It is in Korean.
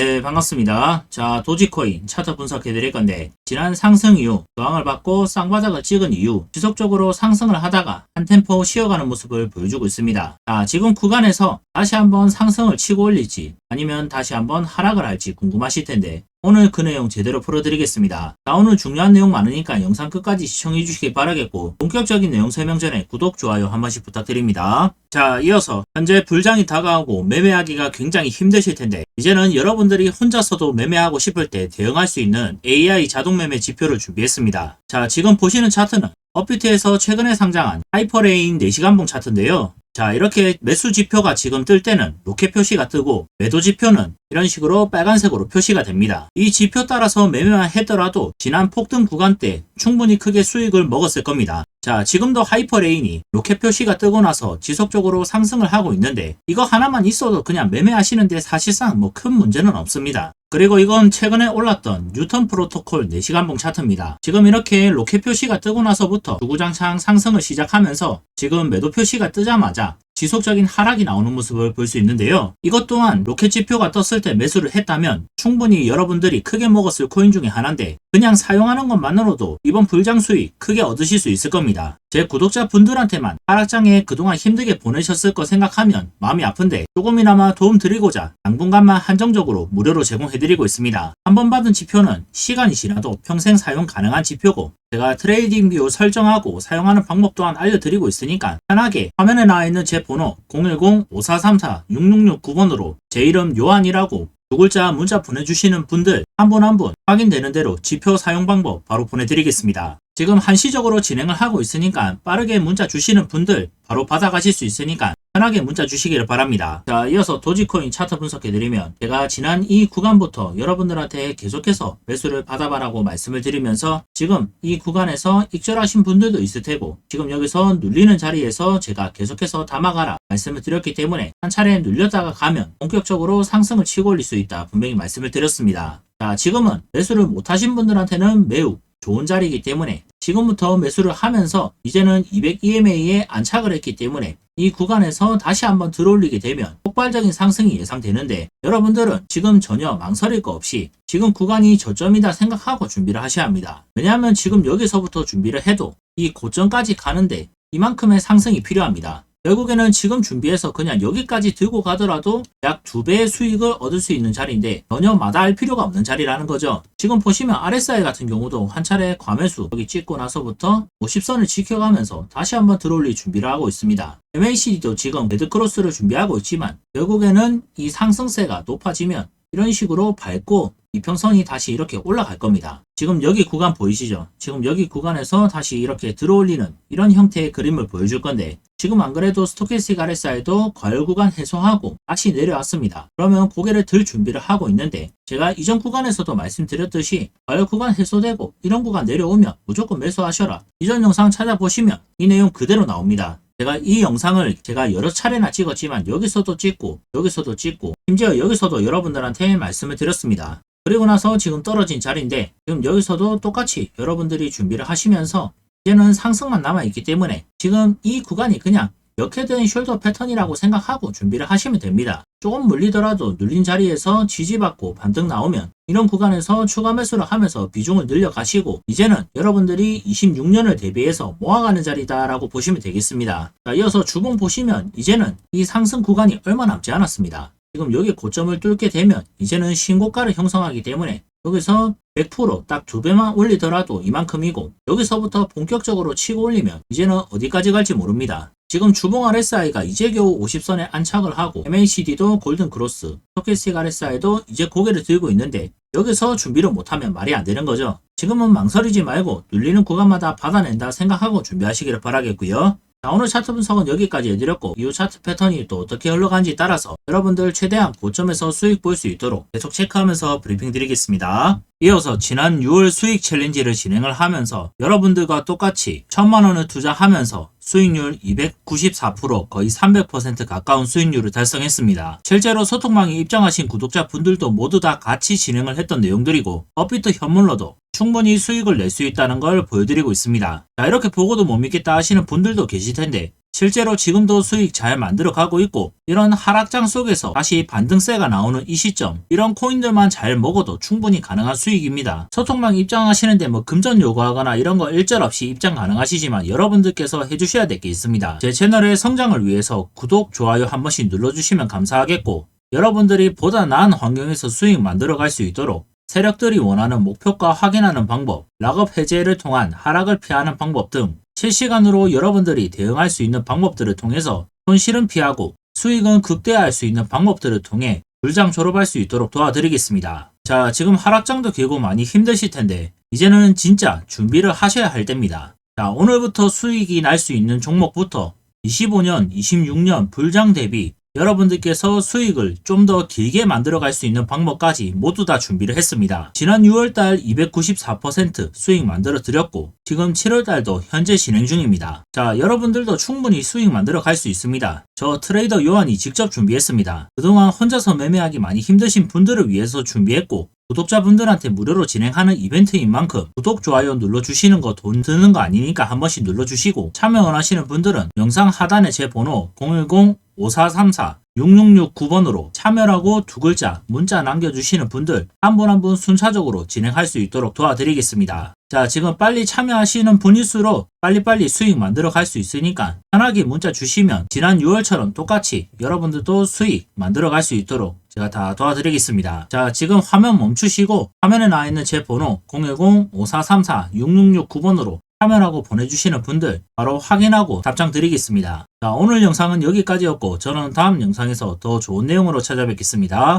네, 반갑습니다. 자, 도지코인 차트 분석해 드릴 건데, 지난 상승 이후 저항을 받고 쌍바닥을 찍은 이후 지속적으로 상승을 하다가 한 템포 쉬어가는 모습을 보여주고 있습니다. 자, 지금 구간에서 다시 한번 상승을 치고 올릴지 아니면 다시 한번 하락을 할지 궁금하실 텐데, 오늘 그 내용 제대로 풀어드리겠습니다. 자, 오늘 중요한 내용 많으니까 영상 끝까지 시청해 주시기 바라겠고, 본격적인 내용 설명 전에 구독, 좋아요 한 번씩 부탁드립니다. 자, 이어서 현재 불장이 다가오고 매매하기가 굉장히 힘드실 텐데, 이제는 여러분들이 혼자서도 매매하고 싶을 때 대응할 수 있는 AI 자동 매매 지표를 준비했습니다. 자, 지금 보시는 차트는 업비트에서 최근에 상장한 하이퍼레인 4시간봉 차트인데요. 자, 이렇게 매수 지표가 지금 뜰 때는 로켓 표시가 뜨고 매도 지표는 이런 식으로 빨간색으로 표시가 됩니다. 이 지표 따라서 매매만 했더라도 지난 폭등 구간 때 충분히 크게 수익을 먹었을 겁니다. 자, 지금도 하이퍼레인이 로켓 표시가 뜨고 나서 지속적으로 상승을 하고 있는데 이거 하나만 있어도 그냥 매매하시는데 사실상 뭐 큰 문제는 없습니다. 그리고 이건 최근에 올랐던 뉴턴 프로토콜 4시간봉 차트입니다. 지금 이렇게 로켓 표시가 뜨고 나서부터 주구장창 상승을 시작하면서 지금 매도 표시가 뜨자마자 지속적인 하락이 나오는 모습을 볼 수 있는데요. 이것 또한 로켓 지표가 떴을 때 매수를 했다면 충분히 여러분들이 크게 먹었을 코인 중에 하나인데 그냥 사용하는 것만으로도 이번 불장 수익 크게 얻으실 수 있을 겁니다. 제 구독자 분들한테만 하락장에 그동안 힘들게 보내셨을 거 생각하면 마음이 아픈데 조금이나마 도움 드리고자 당분간만 한정적으로 무료로 제공해드리고 있습니다. 한번 받은 지표는 시간이 지나도 평생 사용 가능한 지표고 제가 트레이딩 뷰 설정하고 사용하는 방법 또한 알려드리고 있으니까 편하게 화면에 나와 있는 제 번호 010-5434-6669번으로 제 이름 요한이라고 두 글자 문자 보내주시는 분들 한 분 한 분 확인되는 대로 지표 사용 방법 바로 보내드리겠습니다. 지금 한시적으로 진행을 하고 있으니까 빠르게 문자 주시는 분들 바로 받아가실 수 있으니까 편하게 문자 주시기를 바랍니다. 자, 이어서 도지코인 차트 분석해드리면 제가 지난 이 구간부터 여러분들한테 계속해서 매수를 받아봐라고 말씀을 드리면서 지금 이 구간에서 익절하신 분들도 있을 테고 지금 여기서 눌리는 자리에서 제가 계속해서 담아가라 말씀을 드렸기 때문에 한 차례 눌렸다가 가면 본격적으로 상승을 치고 올릴 수 있다 분명히 말씀을 드렸습니다. 자, 지금은 매수를 못하신 분들한테는 매우 좋은 자리이기 때문에 지금부터 매수를 하면서 이제는 200EMA에 안착을 했기 때문에 이 구간에서 다시 한번 들어올리게 되면 폭발적인 상승이 예상되는데 여러분들은 지금 전혀 망설일 거 없이 지금 구간이 저점이다 생각하고 준비를 하셔야 합니다. 왜냐하면 지금 여기서부터 준비를 해도 이 고점까지 가는데 이만큼의 상승이 필요합니다. 결국에는 지금 준비해서 그냥 여기까지 들고 가더라도 약 두 배의 수익을 얻을 수 있는 자리인데 전혀 마다할 필요가 없는 자리라는 거죠. 지금 보시면 RSI 같은 경우도 한 차례 과매수 여기 찍고 나서부터 50선을 지켜가면서 다시 한번 들어올릴 준비를 하고 있습니다. MACD도 지금 레드크로스를 준비하고 있지만 결국에는 이 상승세가 높아지면 이런 식으로 밟고 이평선이 다시 이렇게 올라갈 겁니다. 지금 여기 구간 보이시죠? 지금 여기 구간에서 다시 이렇게 들어올리는 이런 형태의 그림을 보여줄 건데 지금 안 그래도 스토캐스틱 RSI도 구간 해소하고 다시 내려왔습니다. 그러면 고개를 들 준비를 하고 있는데 제가 이전 구간에서도 말씀드렸듯이 과열 구간 해소되고 이런 구간 내려오면 무조건 매수하셔라. 이전 영상 찾아보시면 이 내용 그대로 나옵니다. 제가 이 영상을 제가 여러 차례나 찍었지만 여기서도 찍고 여기서도 찍고 심지어 여기서도 여러분들한테 말씀을 드렸습니다. 그리고 나서 지금 떨어진 자리인데 지금 여기서도 똑같이 여러분들이 준비를 하시면서 이제는 상승만 남아있기 때문에 지금 이 구간이 그냥 역해된 숄더 패턴이라고 생각하고 준비를 하시면 됩니다. 조금 물리더라도 눌린 자리에서 지지받고 반등 나오면 이런 구간에서 추가 매수를 하면서 비중을 늘려가시고 이제는 여러분들이 26년을 대비해서 모아가는 자리다라고 보시면 되겠습니다. 자, 이어서 주봉 보시면 이제는 이 상승 구간이 얼마 남지 않았습니다. 지금 여기 고점을 뚫게 되면 이제는 신고가를 형성하기 때문에 여기서 100%딱 두 배만 올리더라도 이만큼이고 여기서부터 본격적으로 치고 올리면 이제는 어디까지 갈지 모릅니다. 지금 주봉 RSI가 이제 겨우 50선에 안착을 하고 MACD도 골든 크로스, 스토캐스틱 RSI도 이제 고개를 들고 있는데 여기서 준비를 못하면 말이 안 되는 거죠. 지금은 망설이지 말고 눌리는 구간마다 받아낸다 생각하고 준비하시기를 바라겠고요. 자, 오늘 차트 분석은 여기까지 해드렸고 이후 차트 패턴이 또 어떻게 흘러간지 따라서 여러분들 최대한 고점에서 수익 볼 수 있도록 계속 체크하면서 브리핑 드리겠습니다. 이어서 지난 6월 수익 챌린지를 진행을 하면서 여러분들과 똑같이 1000만원을 투자하면서 수익률 294% 거의 300% 가까운 수익률을 달성했습니다. 실제로 소통망에 입장하신 구독자 분들도 모두 다 같이 진행을 했던 내용들이고 업비트 현물로도 충분히 수익을 낼 수 있다는 걸 보여드리고 있습니다. 자 이렇게 보고도 못 믿겠다 하시는 분들도 계실 텐데 실제로 지금도 수익 잘 만들어 가고 있고 이런 하락장 속에서 다시 반등세가 나오는 이 시점 이런 코인들만 잘 먹어도 충분히 가능한 수익입니다. 소통방 입장하시는데 뭐 금전 요구하거나 이런 거 일절 없이 입장 가능하시지만 여러분들께서 해주셔야 될 게 있습니다. 제 채널의 성장을 위해서 구독, 좋아요 한 번씩 눌러주시면 감사하겠고 여러분들이 보다 나은 환경에서 수익 만들어 갈 수 있도록 세력들이 원하는 목표가 확인하는 방법, 락업 해제를 통한 하락을 피하는 방법 등 실시간으로 여러분들이 대응할 수 있는 방법들을 통해서 손실은 피하고 수익은 극대화할 수 있는 방법들을 통해 불장 졸업할 수 있도록 도와드리겠습니다. 자, 지금 하락장도 길고 많이 힘드실 텐데 이제는 진짜 준비를 하셔야 할 때입니다. 자, 오늘부터 수익이 날 수 있는 종목부터 25년, 26년 불장 대비 여러분들께서 수익을 좀 더 길게 만들어 갈 수 있는 방법까지 모두 다 준비를 했습니다. 지난 6월달 294% 수익 만들어 드렸고 지금 7월달도 현재 진행 중입니다. 자 여러분들도 충분히 수익 만들어 갈 수 있습니다. 저 트레이더 요한이 직접 준비했습니다. 그동안 혼자서 매매하기 많이 힘드신 분들을 위해서 준비했고 구독자분들한테 무료로 진행하는 이벤트인 만큼 구독, 좋아요 눌러주시는 거 돈 드는 거 아니니까 한 번씩 눌러주시고 참여 원하시는 분들은 영상 하단에 제 번호 010-5434-6669번으로 참여라고 두 글자 문자 남겨주시는 분들 한분 한 분 순차적으로 진행할 수 있도록 도와드리겠습니다. 자, 지금 빨리 참여하시는 분일수록 빨리빨리 수익 만들어 갈 수 있으니까 편하게 문자 주시면 지난 6월처럼 똑같이 여러분들도 수익 만들어 갈 수 있도록 제가 다 도와드리겠습니다. 자, 지금 화면 멈추시고 화면에 나와 있는 제 번호 010-5434-6669번으로 참여라고 보내주시는 분들 바로 확인하고 답장 드리겠습니다. 자, 오늘 영상은 여기까지였고 저는 다음 영상에서 더 좋은 내용으로 찾아뵙겠습니다.